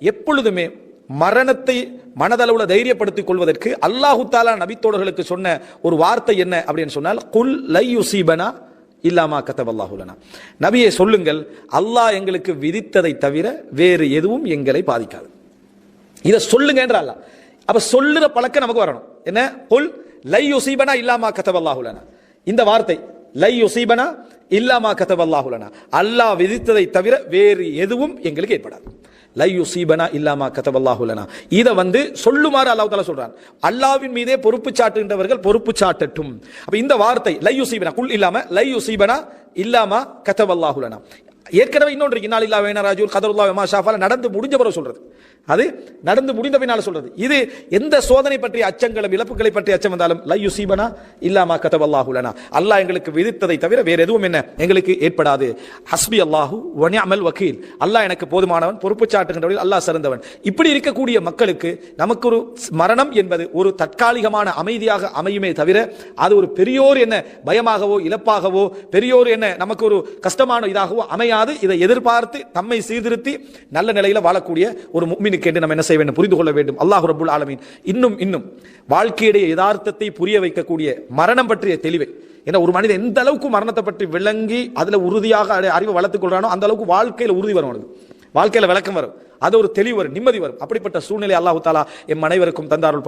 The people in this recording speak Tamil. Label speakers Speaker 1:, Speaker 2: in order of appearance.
Speaker 1: எப்பொழுதுமே மரணத்தை மனதளவுல தைரியப்படுத்திக் கொள்வதற்கு அல்லாஹு தாலா நபித்தோழர்களுக்கு சொன்ன ஒரு வார்த்தை என்ன அப்படின்னு சொன்னால் குல் லை யுசீபனா இல்லாமா கத்தவல்லாஹுலனா நபியை சொல்லுங்கள் அல்லாஹ் எங்களுக்கு விதித்ததை தவிர வேறு எதுவும் எங்களை பாதிக்காது. இதை சொல்லுங்க என்ற அல்லாஹ். அப்ப சொல்லுற பழக்கம் நமக்கு வரணும். என்ன? குல் லை யுசீபனா இல்லாமா கத்தவல்லாஹுலனா இந்த வார்த்தை லை யுசீபனா இல்லாமா கதவல்லாஹுலனா அல்லாஹ் விதித்ததை தவிர வேறு எதுவும் எங்களுக்கு ஏற்படாது. லை யுசீபனா இல்லாமா கதவல்லாஹுலனா இதை வந்து சொல்லுமாறு அல்லாஹ் தாலா சொல்றான். அல்லாவின் மீதே பொறுப்பு சாட்டுகின்றவர்கள் பொறுப்பு சாட்டட்டும். அப்ப இந்த வார்த்தை லை யுசீபனா குல் இல்லாம லை யுசீபனா இல்லாமா கதவல்லாஹுலனா ஏற்கனவே இன்னொன்று இருக்கு. இன்னால் இல்லா வேணா ராஜூர் கதருல்லா வெமா நடந்து முடிஞ்ச பிறகு சொல்றது. அது நடந்து முடிந்த பின்னால சொல்றது. இது எந்த சோதனை பற்றிய அச்சங்களும் இழப்புகளை பற்றிய அச்சம் வந்தாலும் லையு சீபனா இல்லாமா கதவல்லாஹுலனா அல்லாஹ் எங்களுக்கு விதித்ததை தவிர வேறு எதுவும் என்ன? எங்களுக்கு ஏற்படாது. ஹஸ்பி அல்லாஹு வனியாமல் வக்கீல் அல்லாஹ் எனக்கு போதுமானவன் பொறுப்பு சாட்டுகின்றவர்கள் அல்லாஹ் சிறந்தவன். இப்படி இருக்கக்கூடிய மக்களுக்கு நமக்கு ஒரு மரணம் என்பது ஒரு தற்காலிகமான அமைதியாக அமையுமே தவிர அது ஒரு பெரியோர் என்ன பயமாகவோ இழப்பாகவோ பெரியோர் என்ன நமக்கு ஒரு கஷ்டமான இதாகவோ அமையாது இதை எதிர்பார்த்து தம்மை சீர்திருத்தி நல்ல நிலையில் வாழக்கூடிய ஒரு முக்மினுக்கு என்று நம்ம என்ன செய்ய வேண்டும்? புரிந்து கொள்ள வேண்டும். அல்லாஹ் ரபுல் ஆலமீன் இன்னும் இன்னும் வாழ்க்கையுடைய யதார்த்தத்தை புரிய வைக்கக்கூடிய மரணம் பற்றிய தெளிவை. ஏன்னா ஒரு மனிதன் எந்த அளவுக்கு மரணத்தை பற்றி விளங்கி அதில் உறுதியாக அறிவை வளர்த்துக் கொள்றானோ அந்த அளவுக்கு வாழ்க்கையில் உறுதி வரும் அவனுக்கு. வாழ்க்கையில் விளக்கம் வரும். அது ஒரு தெளிவு வரும் நிம்மதி வரும். அப்படிப்பட்ட சூழ்நிலை அல்லாஹு தாலா எம் அனைவருக்கும் தந்தாருள்